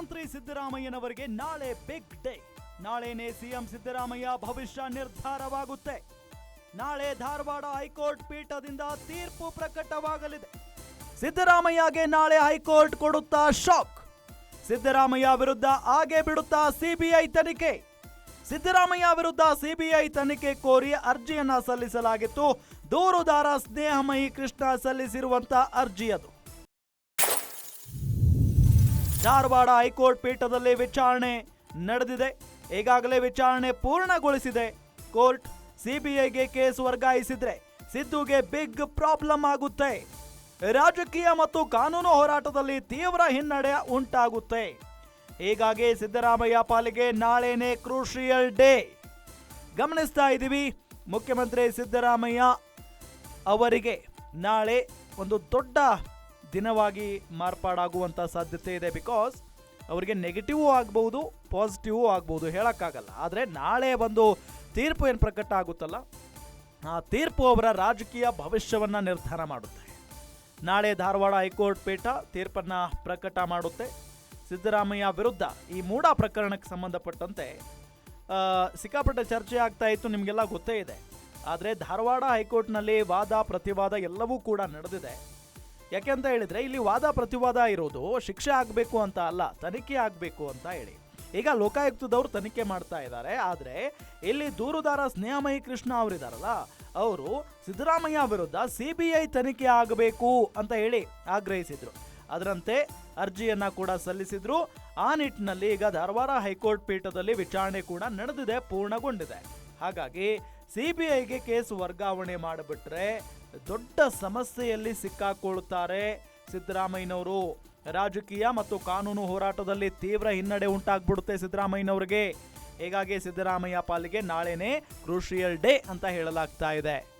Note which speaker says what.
Speaker 1: ಮುಖ್ಯಮಂತ್ರಿ ಸಿದ್ದರಾಮಯ್ಯನವರಿಗೆ ನಾಳೆ ಬಿಗ್ ಡೇ ನಾಳೆನೇ ಸಿಎಂ ಸಿದ್ದರಾಮಯ್ಯ ಭವಿಷ್ಯ ನಿರ್ಧಾರವಾಗುತ್ತೆ. ನಾಳೆ ಧಾರವಾಡ ಹೈಕೋರ್ಟ್ ಪೀಠದಿಂದ ತೀರ್ಪು ಪ್ರಕಟವಾಗಲಿದೆ. ಸಿದ್ದರಾಮಯ್ಯಗೆ ನಾಳೆ ಹೈಕೋರ್ಟ್ ಕೊಡುತ್ತಾ ಶಾಕ್ ಸಿದ್ದರಾಮಯ್ಯ ವಿರುದ್ಧ ಹಾಗೆ ಬಿಡುತ್ತಾ ಸಿಬಿಐ ತನಿಖೆ. ಸಿದ್ದರಾಮಯ್ಯ ವಿರುದ್ಧ ಸಿಬಿಐ ತನಿಖೆ ಕೋರಿ ಅರ್ಜಿಯನ್ನ ಸಲ್ಲಿಸಲಾಗಿತ್ತು. ದೂರುದಾರ ಸ್ನೇಹಮಯಿ ಕೃಷ್ಣ ಸಲ್ಲಿಸಿರುವಂತ ಅರ್ಜಿ ಅದು. ಧಾರವಾಡ ಹೈಕೋರ್ಟ್ ಪೀಠದಲ್ಲಿ ವಿಚಾರಣೆ ನಡೆದಿದೆ. ಈಗಾಗಲೇ ವಿಚಾರಣೆ ಪೂರ್ಣಗೊಳಿಸಿದೆ. ಕೋರ್ಟ್ ಸಿಬಿಐಗೆ ಕೇಸ್ ವರ್ಗಾಯಿಸಿದ್ರೆ ಸಿದ್ದುಗೆ ಬಿಗ್ ಪ್ರಾಬ್ಲಮ್ ಆಗುತ್ತೆ. ರಾಜಕೀಯ ಮತ್ತು ಕಾನೂನು ಹೋರಾಟದಲ್ಲಿ ತೀವ್ರ ಹಿನ್ನಡೆ ಉಂಟಾಗುತ್ತೆ. ಹೀಗಾಗಿ ಸಿದ್ದರಾಮಯ್ಯ ಪಾಲಿಗೆ ನಾಳೆನೇ ಕ್ರೂಷಿಯಲ್ ಡೇ. ಗಮನಿಸ್ತಾ ಇದ್ದೀವಿ, ಮುಖ್ಯಮಂತ್ರಿ ಸಿದ್ದರಾಮಯ್ಯ ಅವರಿಗೆ ನಾಳೆ ಒಂದು ದೊಡ್ಡ ದಿನವಾಗಿ ಮಾರ್ಪಾಡಾಗುವಂಥ ಸಾಧ್ಯತೆ ಇದೆ ಬಿಕಾಸ್ ಅವರಿಗೆ ನೆಗೆಟಿವ್ ಆಗ್ಬೋದು ಪಾಸಿಟಿವ್ ಆಗ್ಬೋದು ಹೇಳೋಕ್ಕಾಗಲ್ಲ. ಆದರೆ ನಾಳೆ ಬಂದು ತೀರ್ಪು ಏನು ಪ್ರಕಟ ಆಗುತ್ತಲ್ಲ? ಆ ತೀರ್ಪು ಅವರ ರಾಜಕೀಯ ಭವಿಷ್ಯವನ್ನು ನಿರ್ಧಾರ ಮಾಡುತ್ತೆ. ನಾಳೆ ಧಾರವಾಡ ಹೈಕೋರ್ಟ್ ಪೀಠ ತೀರ್ಪನ್ನು ಪ್ರಕಟ ಮಾಡುತ್ತೆ. ಸಿದ್ದರಾಮಯ್ಯ ವಿರುದ್ಧ ಈ ಮೂಡ ಪ್ರಕರಣಕ್ಕೆ ಸಂಬಂಧಪಟ್ಟಂತೆ ಸಿಕ್ಕಾಪಟ್ಟೆ ಚರ್ಚೆ ಆಗ್ತಾ ಇತ್ತು, ನಿಮಗೆಲ್ಲ ಗೊತ್ತೇ ಇದೆ. ಆದರೆ ಧಾರವಾಡ ಹೈಕೋರ್ಟ್ನಲ್ಲಿ ವಾದ, ಪ್ರತಿವಾದ ಎಲ್ಲವೂ ಕೂಡ ನಡೆದಿದೆ. ಯಾಕೆಂತ ಹೇಳಿದ್ರೆ ಇಲ್ಲಿ ವಾದ ಪ್ರತಿವಾದ ಇರೋದು ಶಿಕ್ಷೆ ಆಗಬೇಕು ಅಂತ ಅಲ್ಲ, ತನಿಖೆ ಆಗಬೇಕು ಅಂತ ಹೇಳಿ. ಈಗ ಲೋಕಾಯುಕ್ತದವರು ತನಿಖೆ ಮಾಡ್ತಾ ಇದ್ದಾರೆ, ಆದರೆ ಇಲ್ಲಿ ದೂರುದಾರ ಸ್ನೇಹಮಯಿ ಕೃಷ್ಣ ಅವರಿದಾರಲ್ಲ, ಅವರು ಸಿದ್ದರಾಮಯ್ಯ ವಿರುದ್ಧ ಸಿ ಬಿ ಐ ತನಿಖೆ ಆಗಬೇಕು ಅಂತ ಹೇಳಿ ಆಗ್ರಹಿಸಿದರು. ಅದರಂತೆ ಅರ್ಜಿಯನ್ನ ಕೂಡ ಸಲ್ಲಿಸಿದ್ರು. ಆ ನಿಟ್ಟಿನಲ್ಲಿ ಈಗ ಧಾರವಾಡ ಹೈಕೋರ್ಟ್ ಪೀಠದಲ್ಲಿ ವಿಚಾರಣೆ ಕೂಡ ನಡೆದಿದೆ, ಪೂರ್ಣಗೊಂಡಿದೆ. ಹಾಗಾಗಿ ಸಿಬಿಐಗೆ ಕೇಸ್ ವರ್ಗಾವಣೆ ಮಾಡಿಬಿಟ್ರೆ ದೊಡ್ಡ ಸಮಸ್ಯೆಯಲ್ಲಿ ಸಿಕ್ಕಾಕೊಳ್ಳುತ್ತಾರೆ ಸಿದ್ದರಾಮಯ್ಯನವರು. ರಾಜಕೀಯ ಮತ್ತು ಕಾನೂನು ಹೋರಾಟದಲ್ಲಿ ತೀವ್ರ ಹಿನ್ನಡೆ ಉಂಟಾಗ್ಬಿಡುತ್ತೆ ಸಿದ್ದರಾಮಯ್ಯನವರಿಗೆ. ಹೀಗಾಗಿ ಸಿದ್ದರಾಮಯ್ಯ ಪಾಲಿಗೆ ನಾಳೆನೇ ಕ್ರೂಷಿಯಲ್ ಡೇ ಅಂತ ಹೇಳಲಾಗ್ತಾ ಇದೆ.